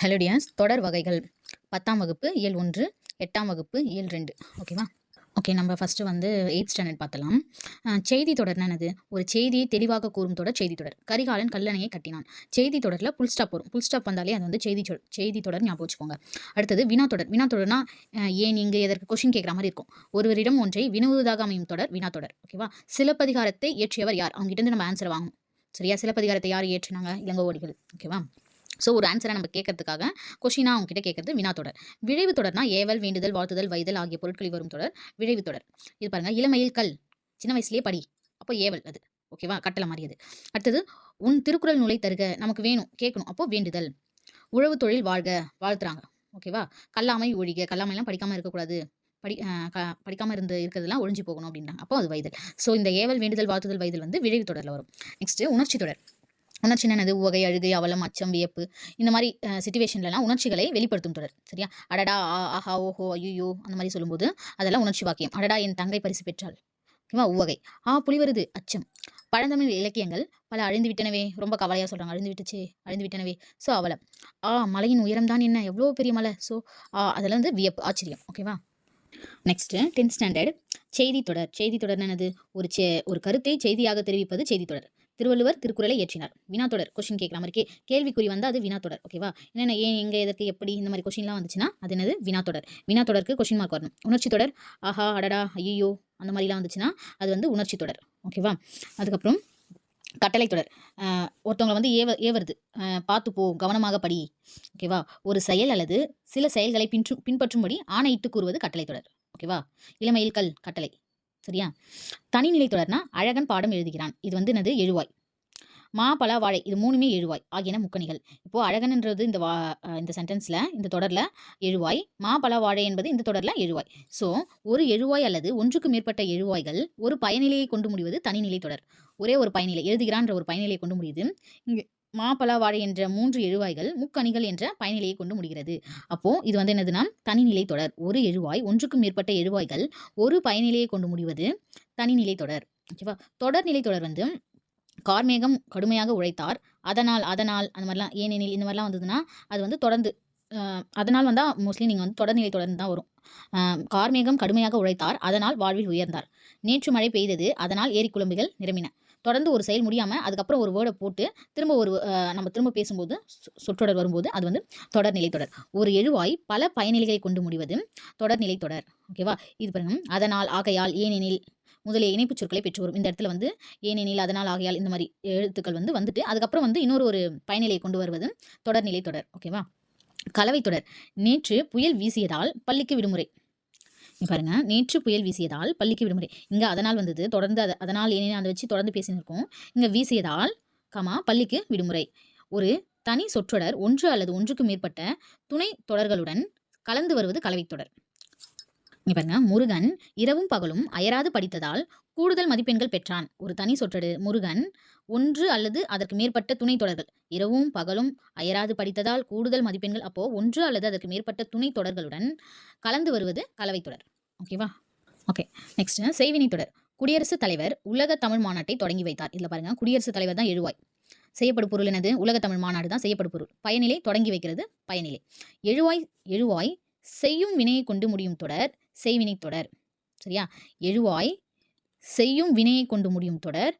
Hello Dias தொடர் வகைகள். பத்தாம் வகுப்பு இயல் ஒன்று. எட்டாம் வகுப்பு இயல் ரெண்டு. ஓகேவா ஓகே நம்ம ஃபஸ்ட்டு வந்து எயிட் ஸ்டாண்டர்ட் பார்த்தலாம். செய்தி தொடர்னா என்னது? ஒரு செய்தியை தெளிவாக கூறும் தொடர் செய்தி தொடர். கரிகாலன் கல்லணையை கட்டினான். செய்தி தொடரில் புல் ஸ்டாப் வரும். புல் ஸ்டாப் வந்தாலே அது வந்து செய்தி செய்தி தொடர் ஞாபகம் வச்சுக்கோங்க. அடுத்தது வினா தொடர். வினா தொடர்னா ஏன் இங்கே எதற்கு கொஷின் கேட்குற மாதிரி இருக்கும். ஒருவரிடம் ஒன்றை வினவுவதாக அமையும் தொடர் வினா தொடர். ஓகேவா சிலப்பதிகாரத்தை இயற்றியவர் யார்? அவங்ககிட்ட நம்ம ஆன்சர் வாங்கும் சரியா? சிலப்பதிகாரத்தை யார் இயற்றினாங்க? இளங்கோவடிகள். ஓகேவா ஸோ ஒரு ஆன்சரை நம்ம கேட்கறதுக்காக கொஷினா அவங்க கிட்ட கேட்கறது வினா தொடர். விழைவு தொடர்னா ஏவல் வேண்டுதல் வாழ்த்துதல் வைதல் ஆகிய பொருட்களில் வரும் தொடர். விழைவு தொடர். இது பாருங்க இளமையில் கல். சின்ன வயசுலேயே படி. அப்போ ஏவல் அது. ஓகேவா கட்டளை மாறியது. அது அடுத்தது உன் திருக்குறள் நூலை தருக. நமக்கு வேணும். கேட்கணும். அப்போ வேண்டுதல். உழவு தொழில் வாழ்க. வாழ்த்துறாங்க. ஓகேவா கல்லாமை ஒழிக. கல்லாமைலாம் படிக்காமல் இருக்கக்கூடாது. படி க படிக்காமல் இருந்து இருக்கிறதெல்லாம் ஒழிஞ்சு போகணும் அப்படின்றாங்க. அப்போ அது வைதல். ஸோ இந்த ஏவல் வேண்டுதல் வாழ்த்துதல் வைதல் வந்து விழைவு தொடரில் வரும். நெக்ஸ்ட்டு உணர்ச்சி தொடர். உணர்ச்சி என்னது உவகை அழுகை அவலம் அச்சம் வியப்பு இந்த மாதிரி சுச்சுவேஷன்லலாம் உணர்ச்சிகளை வெளிப்படுத்தும் தொடர். சரியா? அடடா ஆ, ஆஹா ஓஹோ ஐயோ அந்த மாதிரி சொல்லும்போது அதெல்லாம் உணர்ச்சி வாக்கியம். அடடா என் தங்கை பரிசு பெற்றாள். ஓகேவா? உவகை. ஆ புலிவருது அச்சம். பழந்தமிழ் இலக்கியங்கள் பல அழிந்து விட்டனவே ரொம்ப கவலையாக சொல்கிறாங்க அழிந்து விட்டுச்சு அழிந்து விட்டனவே. ஸோ அவலம். ஆ மலையின் உயரம் தான் என்ன? எவ்வளோ பெரிய மலை? ஸோ ஆ அதில் வந்து வியப்பு ஆச்சரியம். ஓகேவா? நெக்ஸ்ட்டு டென்த் ஸ்டாண்டர்ட் செய்தி தொடர். செய்தி தொடர் என்னது? ஒரு செ ஒரு கருத்தை செய்தியாக தெரிவிப்பது செய்தி தொடர். திருவள்ளுவர் திருக்குறளை இயற்றினார். வினா தொடர் கொஷின் கேட்குற மாதிரி கேள்விக்குறி வந்து அது வினா தொடர் ஓகேவா என்னென்ன ஏன் எங்கே எதற்கு எப்படி இந்த மாதிரி கொஷின்லாம் வந்துச்சுன்னா அது என்னது? வினா தொடர். வினா தொடருக்கு கொஷின் மார்க் வரணும். உணர்ச்சி தொடர் ஆஹா அடடா ஐயோ அந்த மாதிரிலாம் வந்துச்சுன்னா அது வந்து உணர்ச்சி தொடர் ஓகேவா அதுக்கப்புறம் கட்டளை தொடர். ஒருத்தவங்களை வந்து ஏவ ஏவருது. பார்த்து போ கவனமாக படி ஓகேவா ஒரு செயல் அல்லது சில செயல்களை பின்று பின்பற்றும்படி ஆணையிட்டு கூறுவது கட்டளை தொடர் ஓகேவா இளமையில் கல் கட்டளை. சரியா? தனிநிலை தொடர்னா அழகன் பாடம் எழுதுகிறான். இது வந்து என்னது? எழுவாய். மா பல வாழை. இது மூணுமே எழுவாய் ஆகியன முக்கணிகள். இப்போது அழகன்ன்றது இந்த வா இந்த சென்டென்ஸில் இந்த தொடரில் எழுவாய். மா பல வாழை என்பது இந்த தொடரில் எழுவாய். ஸோ ஒரு எழுவாய் அல்லது ஒன்றுக்கு மேற்பட்ட எழுவாய்கள் ஒரு பயனிலையை கொண்டு முடிவது தனிநிலை தொடர். ஒரே ஒரு பயனிலை எழுதுகிறான்ற ஒரு பயனிலையை கொண்டு முடியுது. இங்கே மாப்பலாவாடை வாழை என்ற மூன்று எழுவாய்கள் முக்கணிகள் என்ற பயனிலையை கொண்டு முடிகிறது. அப்போ இது வந்து என்னதுன்னா தனிநிலை தொடர். ஒரு எழுவாய் ஒன்றுக்கும் மேற்பட்ட எழுவாய்கள் ஒரு பயனிலையை கொண்டு முடிவது தனிநிலை தொடர். ஓகேவா? தொடர்நிலை தொடர் வந்து கார்மேகம் கடுமையாக உழைத்தார். அதனால் அதனால் அந்த மாதிரிலாம் ஏனெனில் இந்த மாதிரிலாம் வந்ததுன்னா அது வந்து தொடர்ந்து அதனால் வந்தால் மோஸ்ட்லி நீங்கள் வந்து தொடர்நிலை தொடர்ந்து தான் வரும். கார்மேகம் கடுமையாக உழைத்தார். அதனால் வாழ்வில் உயர்ந்தார். நேற்று மழை பெய்தது. அதனால் ஏரி குழம்புகள் நிரம்பின. தொடர்ந்து ஒரு செயல் முடியாமல் அதுக்கப்புறம் ஒரு வேர்டை போட்டு திரும்ப ஒரு நம்ம திரும்ப பேசும்போது சொற்றொடர் வரும்போது அது வந்து தொடர்நிலை தொடர். ஒரு எழுவாய் பல பயனிலைகளை கொண்டு முடிவது தொடர்நிலை தொடர். ஓகேவா இது பாருங்க. அதனால் ஆகையால் ஏனெனில் முதலிய இணைப்புச் சொற்களை பெற்று வரும் இந்த இடத்துல வந்து ஏனெனில் அதனால் ஆகையால் இந்த மாதிரி எழுத்துக்கள் வந்து வந்துட்டு அதுக்கப்புறம் வந்து இன்னொரு ஒரு பயனிலையை கொண்டு வருவது தொடர்நிலை தொடர். ஓகேவா கலவை தொடர். நேற்று புயல் வீசியதால் பள்ளிக்கு விடுமுறை. பாருங்க. நேற்று புயல் வீசியதால் பள்ளிக்கு விடுமுறை. இங்க அதனால் வந்தது. தொடர்ந்து அதை அதனால் ஏனே அதை வச்சு தொடர்ந்து பேசினிருக்கோம் இங்க வீசியதால் கமா பள்ளிக்கு விடுமுறை. ஒரு தனி சொற்றொடர் ஒன்று அல்லது ஒன்றுக்கு மேற்பட்ட துணை தொடர்களுடன் கலந்து வருவது கலவைத் தொடர். இங்க பாருங்க முருகன் இரவும் பகலும் அயராது படித்ததால் கூடுதல் மதிப்பெண்கள் பெற்றான். ஒரு தனி சொற்றொடு முருகன் ஒன்று அல்லது அதற்கு மேற்பட்ட துணை தொடர்கள். இரவும் பகலும் அயராது படித்ததால் கூடுதல் மதிப்பெண்கள் அப்போ ஒன்று அல்லது அதற்கு மேற்பட்ட துணை தொடர்களுடன் கலந்து வருவது கலவை தொடர். ஓகேவா ஓகே நெக்ஸ்ட் செய்வினை தொடர். குடியரசுத் தலைவர் உலக தமிழ் மாநாட்டை தொடங்கி வைத்தார். இதில் பாருங்க குடியரசுத் தலைவர் தான் எழுவாய். செய்யப்படும் பொருள் என்னது? உலக தமிழ் மாநாடு தான் செய்யப்படும் பொருள். பயனிலை தொடங்கி வைக்கிறது பயனிலை. எழுவாய் எழுவாய் செய்யும் வினையை கொண்டு முடியும் தொடர் செய்வினை தொடர். சரியா? எழுவாய் செய்யும் வினையை கொண்டு முடியும் தொடர்.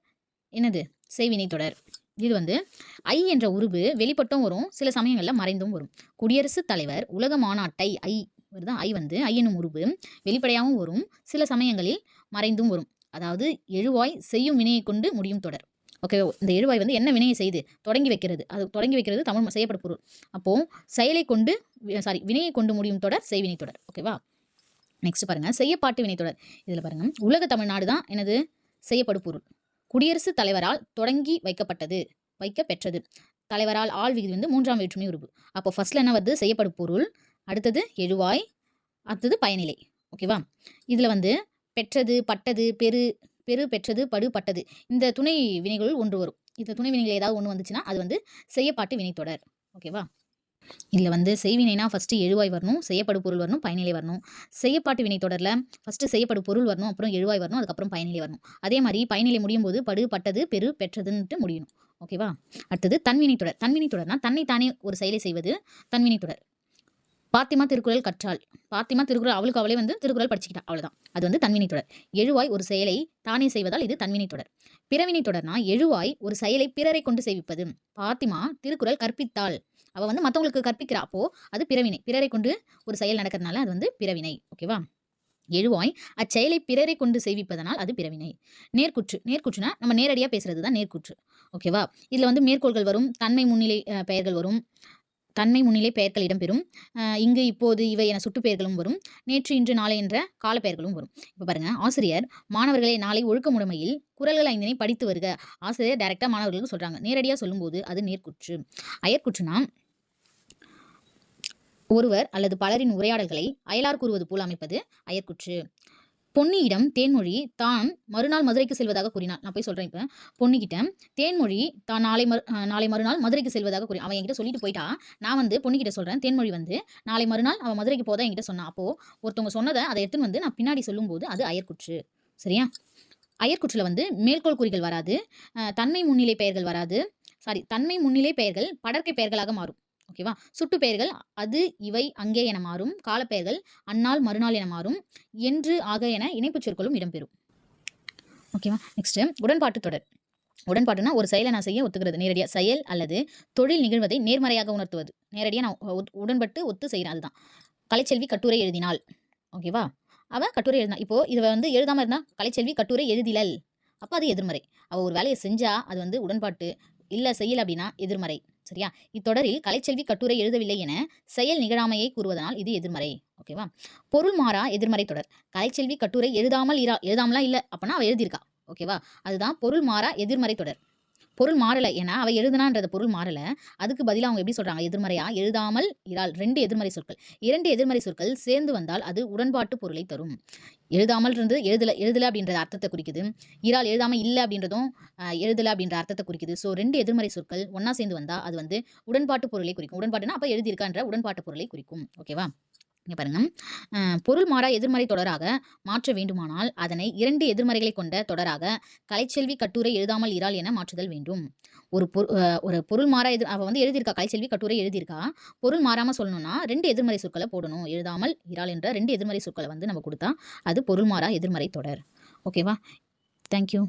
என்னது? செய்வினை தொடர். இது வந்து ஐ என்ற உருவு வெளிப்பட்டும் வரும் சில சமயங்களில் மறைந்தும் வரும். குடியரசுத் தலைவர் உலக மாநாட்டை ஐ வருதா ஐ வந்து ஐ என்னும் உருவு வெளிப்படையாகவும் வரும் சில சமயங்களில் மறைந்தும் வரும். அதாவது எழுவாய் செய்யும் வினையை கொண்டு முடியும் தொடர். ஓகே இந்த எழுவாய் வந்து என்ன வினையை செய்து? தொடங்கி வைக்கிறது. அது தொடங்கி வைக்கிறது தமிழ் செய்யப்படும் பொருள். அப்போது செயலை கொண்டு சாரி வினையை கொண்டு முடியும் தொடர் செய்வினை தொடர். ஓகேவா? நெக்ஸ்ட் பாருங்கள் செய்யப்பாட்டு வினைத்தொடர். இதில் பாருங்கள் உலக தமிழ்நாடு தான் எனது செய்யப்படு பொருள். குடியரசுத் தலைவரால் தொடங்கி வைக்கப்பட்டது வைக்க பெற்றது தலைவரால் ஆள் விகுதி வந்து மூன்றாம் வேற்றுமை உறுப்பு. அப்போ ஃபர்ஸ்ட்ல என்ன வருது? செய்யப்படும் பொருள். அடுத்தது எழுவாய் அடுத்தது பயனிலை. ஓகேவா இதில் வந்து பெற்றது பட்டது பெரு பெரு பெற்றது படு பட்டது. இந்த துணை வினைகள் ஒன்று வரும். இந்த துணை வினைகள் ஏதாவது ஒன்று வந்துச்சுன்னா அது வந்து செய்யப்பாட்டு வினைத்தொடர். ஓகேவா இதில் வந்து செய்வினைனா ஃபஸ்ட்டு எழுவாய் வரணும் செய்யப்படு பொருள் வரணும் பயனிலை வரணும். செய்யப்பாட்டு வினை தொடரில் ஃபஸ்ட்டு செய்யப்படு பொருள் வரணும் அப்புறம் எழுவாய் வரணும் அதுக்கப்புறம் பயனிலை வரணும். அதே மாதிரி பயனிலை முடியும் போது படு பட்டது பெரு பெற்றதுன்ட்டு முடியணும். ஓகேவா அடுத்தது தன்வினை தொடர். தன்வினை தொடர்னா தன்னை தானே ஒரு செயலை செய்வது. தன்வினை தொடர். பாத்திமா திருக்குறள் கற்றாள். பாத்திமா திருக்குறள் அவளுக்கு அவளே வந்து திருக்குறள் படிச்சுக்கிட்டா. அவ்வளோதான் அது வந்து தன்வினை தொடர். எழுவாய் ஒரு செயலை தானே செய்வதால் இது தன்வினை தொடர். பிறவினை தொடர்னா எழுவாய் ஒரு செயலை பிறரை கொண்டு செய்விப்பது. பாத்திமா திருக்குறள் கற்பித்தாள். அவள் வந்து மற்றவங்களுக்கு கற்பிக்கிறா. அப்போ அது பிறவினை. பிறரை கொண்டு ஒரு செயல் நடக்கிறதுனால அது வந்து பிறவினை. ஓகேவா எழுவாய் அச்செயலை பிறரை கொண்டு செய்விப்பதனால் அது பிறவினை. நேர்குற்று. நேர்குற்றுனா நம்ம நேரடியாக பேசுறது தான் நேர்குற்று. ஓகேவா இதில் வந்து மேற்கோள்கள் வரும். தன்மை முன்னிலை பெயர்கள் வரும். தன்மை முன்னிலை பெயர்கள் இடம்பெறும். இங்கு இப்போது இவை என சுட்டு பெயர்களும் வரும். நேற்று இன்று நாளை என்ற கால பெயர்களும் வரும். இப்போ பாருங்க. ஆசிரியர் மாணவர்களை நாளை ஒழுக்கமுடைமையில் குரல்கள் ஐந்தினை படித்து வருக. ஆசிரியர் டைரெக்டாக மாணவர்களுக்கு சொல்கிறாங்க நேரடியாக சொல்லும்போது அது நேர்குற்று. அயற்குற்றுனா ஒருவர் அல்லது பலரின் உரையாடல்களை அயலார் கூறுவது போல் அமைப்பது அயற்குற்று. பொன்னியிடம் தேன்மொழி தான் மறுநாள் மதுரைக்கு செல்வதாக கூறினார். நான் போய் சொல்கிறேன் இப்போ. பொன்னிக்கிட்ட தேன்மொழி தான் நாளை மறு நாளை மறுநாள் மதுரைக்கு செல்வதாக கூறி அவன் என்கிட்ட சொல்லிட்டு போயிட்டா. நான் வந்து பொன்னிக்கிட்ட சொல்கிறேன் தேன்மொழி வந்து நாளை மறுநாள் அவன் மதுரைக்கு போதா? என்கிட்ட சொன்னான் அப்போது ஒருத்தவங்க சொன்னதை அதை எடுத்துன்னு வந்து நான் பின்னாடி சொல்லும்போது அது அயற்குற்று. சரியா? அயற்குற்றில் வந்து மேற்கோள் குறிகள் வராது. தன்மை முன்னிலை பெயர்கள் வராது. சாரி தன்மை முன்னிலை பெயர்கள் படற்கை பெயர்களாக மாறும். ஓகேவா? சுட்டு பெயர்கள் அது இவை அங்கே என மாறும். காலப்பெயர்கள் அந்நாள் மறுநாள் என மாறும். என்று ஆக என இணைப்புச் சொற்களும் இடம்பெறும். ஓகேவா? நெக்ஸ்ட் உடன்பாட்டு தொடர். உடன்பாட்டுனா ஒரு செயலை நான் செய்ய ஒத்துக்கிறது. நேரடியாக செயல் அல்லது தொழில் நிகழ்வதை நேர்மறையாக உணர்த்துவது. நேரடியாக நான் உடன்பட்டு ஒத்து செய்கிறேன் அதுதான். கலைச்செல்வி கட்டுரை எழுதினாள். ஓகேவா? அவள் கட்டுரை எழுதினா இப்போது இதை வந்து எழுதாமல் இருந்தால் கலைச்செல்வி கட்டுரை எழுதிலல் அப்போ அது எதிர்மறை. அவள் ஒரு வேலையை செஞ்சால் அது வந்து உடன்பாட்டு இல்லை செய்யல அப்படின்னா எதிர்மறை. சரியா? இத்தொடரில் கலைச்செல்வி கட்டுரை எழுதவில்லை என செயல் நிகழாமையை கூறுவதனால் இது எதிர்மறை. ஓகேவா பொருள் மாறா எதிர்மறை தொடர். கலைச்செல்வி கட்டுரை எழுதாமல் இரா எழுதாமலாம் இல்லை? அப்படின்னா அவள் எழுதியிருக்கா. ஓகேவா அதுதான் பொருள் மாறா எதிர்மறை தொடர். பொருள் மாறலை. ஏன்னா அவள் எழுதுனான்றத பொருள் மாறலை. அதுக்கு பதிலாக அவங்க எப்படி சொல்கிறாங்க எதிர்மறையா? எழுதாமல் இரால். ரெண்டு எதிர்மறை சொற்கள். இரண்டு எதிர்மறை சொற்கள் சேர்ந்து வந்தால் அது உடன்பாட்டு பொருளை தரும். எழுதாமல் இருந்து எழுதலை எழுதலை அப்படின்ற அர்த்தத்தை குறிக்குது. இரால் எழுதாமல் இல்லை அப்படின்றதும் எழுதலை அப்படின்ற அர்த்தத்தை குறிக்குது. ஸோ ரெண்டு எதிர்மறை சொற்கள் ஒன்றா சேர்ந்து வந்தால் அது வந்து உடன்பாட்டு பொருளை குறிக்கும். உடன்பாட்டுனா அப்போ எழுதியிருக்கான்ற உடன்பாட்டு பொருளை குறிக்கும். ஓகேவா? இங்கே பாருங்க. பொருள் மாறா எதிர்மறை தொடராக மாற்ற வேண்டுமானால் அதனை இரண்டு எதிர்மறைகளை கொண்ட தொடராக கலைச்செல்வி கட்டுரை எழுதாமல் இரால் என மாற்றுதல் வேண்டும். ஒரு பொரு ஒரு பொருள் மாறா எதிர் அவள் வந்து எழுதியிருக்கா கலைச்செல்வி கட்டுரை எழுதியிருக்கா. பொருள் மாறாமல் சொல்லணும்னா ரெண்டு எதிர்மறை சொற்களை போடணும். எழுதாமல் இரால் என்ற ரெண்டு எதிர்மறை சொற்களை வந்து நம்ம கொடுத்தா அது பொருள் மாறா எதிர்மறை தொடர். ஓகேவா? தேங்க்யூ